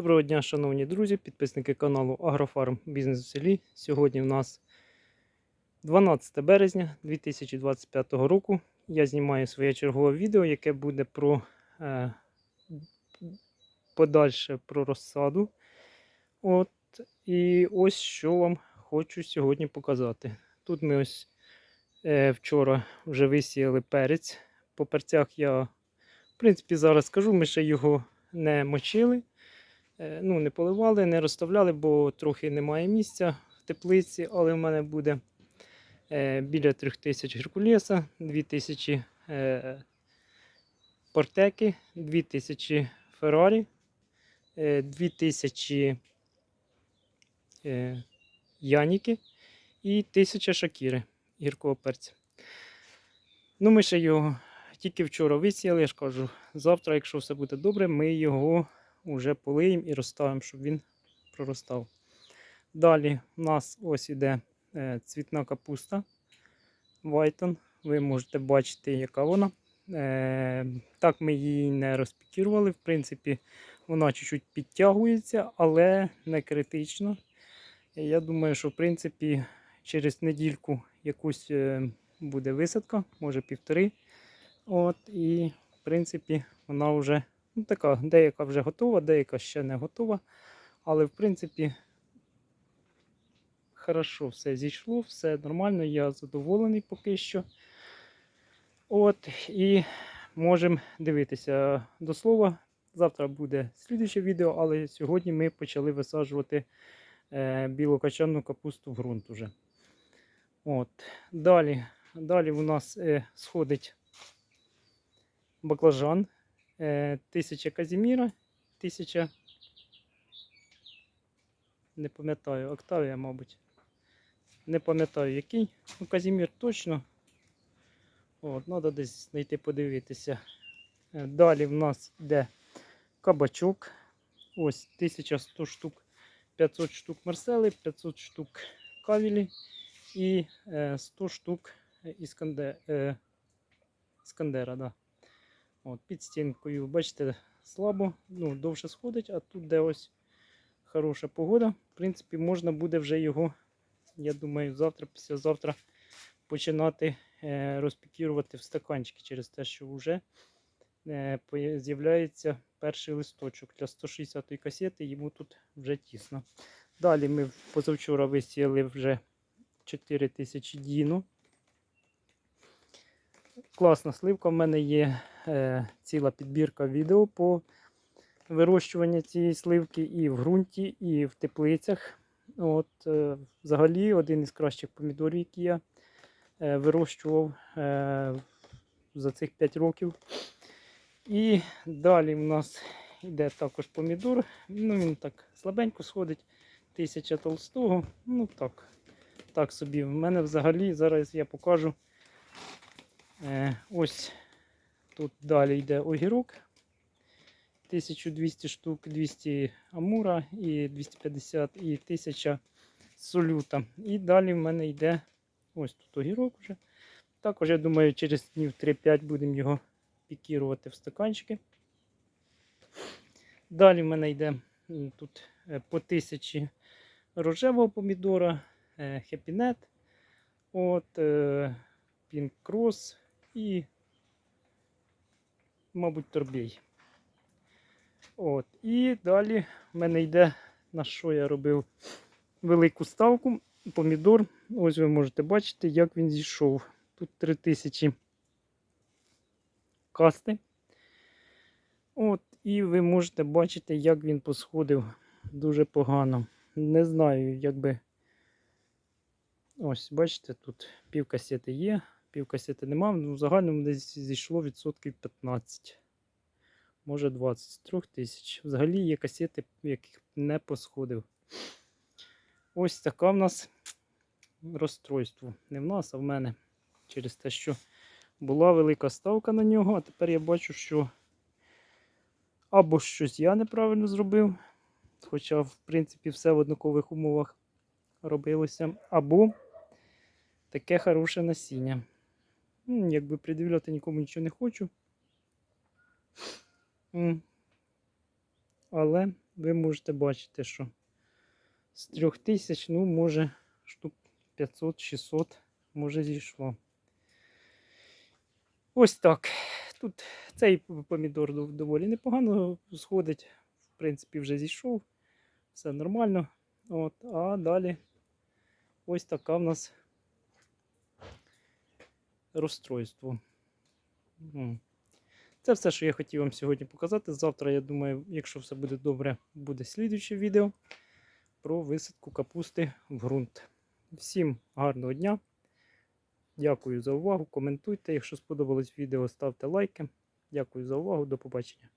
Доброго дня, шановні друзі, підписники каналу Агрофарм Бізнес у селі. Сьогодні в нас 12 березня 2025 року. Я знімаю своє чергове відео, яке буде про е, подальше про розсаду. От, і ось що вам хочу сьогодні показати. Тут ми ось е, вчора вже висіяли перець. По перцях я, в принципі, зараз скажу, ми ще його не мочили. Е, ну, не поливали, не розставляли, бо трохи немає місця в теплиці, але в мене буде е, біля 3000 Геркулеса, 2000 е, Портеки, 2000 Феррарі, е, 2000 е, Яніки і 1000 Шакіри гіркого перця. Ну, ми ще його тільки вчора висіяли, я ж кажу, завтра, якщо все буде добре, ми його вже полиємо і розставимо, щоб він проростав. Далі у нас ось іде е, цвітна капуста Вайтон. Ви можете бачити, яка вона. Е, так, ми її не розпікірували. В принципі, вона чуть-чуть підтягується, але не критично. Я думаю, що в принципі через недільку якусь е, буде висадка, може півтори. От, І в принципі вона вже Ну, така, деяка вже готова, деяка ще не готова. Але, в принципі, хорошо все зійшло, все нормально, я задоволений поки що. От, і можемо дивитися до слова. Завтра буде слідуюче відео, але сьогодні ми почали висаджувати е, білокачанну капусту в ґрунт уже. От. Далі далі у нас е, сходить баклажан. Е, Тисяча Казіміра, тисяча. Не пам'ятаю, Октавія, мабуть. Не пам'ятаю який. Ну, Казімір точно. От, Треба десь знайти подивитися. Е, Далі в нас йде кабачок. Ось 1100 штук, 500 штук марсели, 500 штук кавілі і 100 штук іскандера. іскандера да. От, Під стінкою, бачите, слабо, ну, довше сходить, а тут, де ось хороша погода, в принципі, можна буде вже його, я думаю, завтра, післязавтра починати е, розпікірувати в стаканчики через те, що вже е, з'являється перший листочок для 160-ї касети, йому тут вже тісно. Далі ми позавчора висіяли вже 4000 діну. Класна сливка. В мене є е, ціла підбірка відео по вирощуванню цієї сливки і в ґрунті, і в теплицях. От, е, Взагалі один із кращих помідорів, які я е, вирощував за цих 5 років. І далі в нас йде також помідор. Ну, Він так слабенько сходить. Тисяча толстого. Ну так, так собі. В мене взагалі зараз я покажу. Ось тут далі йде огірок. 1200 штук, 200 амура і 250 і 1000 солюта. І далі в мене йде ось тут огірок вже. Також, я думаю, через днів 3-5 будемо його пікірувати в стаканчики. Далі в мене йде тут е, по 1000 рожевого помідора, хепінет, от, Pink Cross і, мабуть, торбій. От. І далі в мене йде, на що я робив велику ставку. Помідор. Ось ви можете бачити, як він зійшов. Тут 3000 касти. От, І ви можете бачити, як він посходив дуже погано. Не знаю, як би. Ось, бачите, тут пів касети є пів касети нема, ну в загальному десь зійшло відсотків 15, може 20 з 3 тисяч. Взагалі є касети, яких не посходив. Ось така в нас розстройство. Не в нас, а в мене. Через те, що була велика ставка на нього, а тепер я бачу, що або щось я неправильно зробив, хоча, в принципі, все в однакових умовах робилося, або таке хороше насіння. Якби придивляти нікому нічого не хочу. Але ви можете бачити, що з 3000, ну, може, штук 500-600, може, зійшло. Ось так. Тут цей помідор доволі непогано сходить. В принципі, вже зійшов. Все нормально. От, а далі ось така в нас розстройство. Це все, що я хотів вам сьогодні показати. Завтра, я думаю, якщо все буде добре, буде слідуюче відео про висадку капусти в ґрунт. Всім гарного дня. Дякую за увагу. Коментуйте. Якщо сподобалось відео, ставте лайки. Дякую за увагу. До побачення.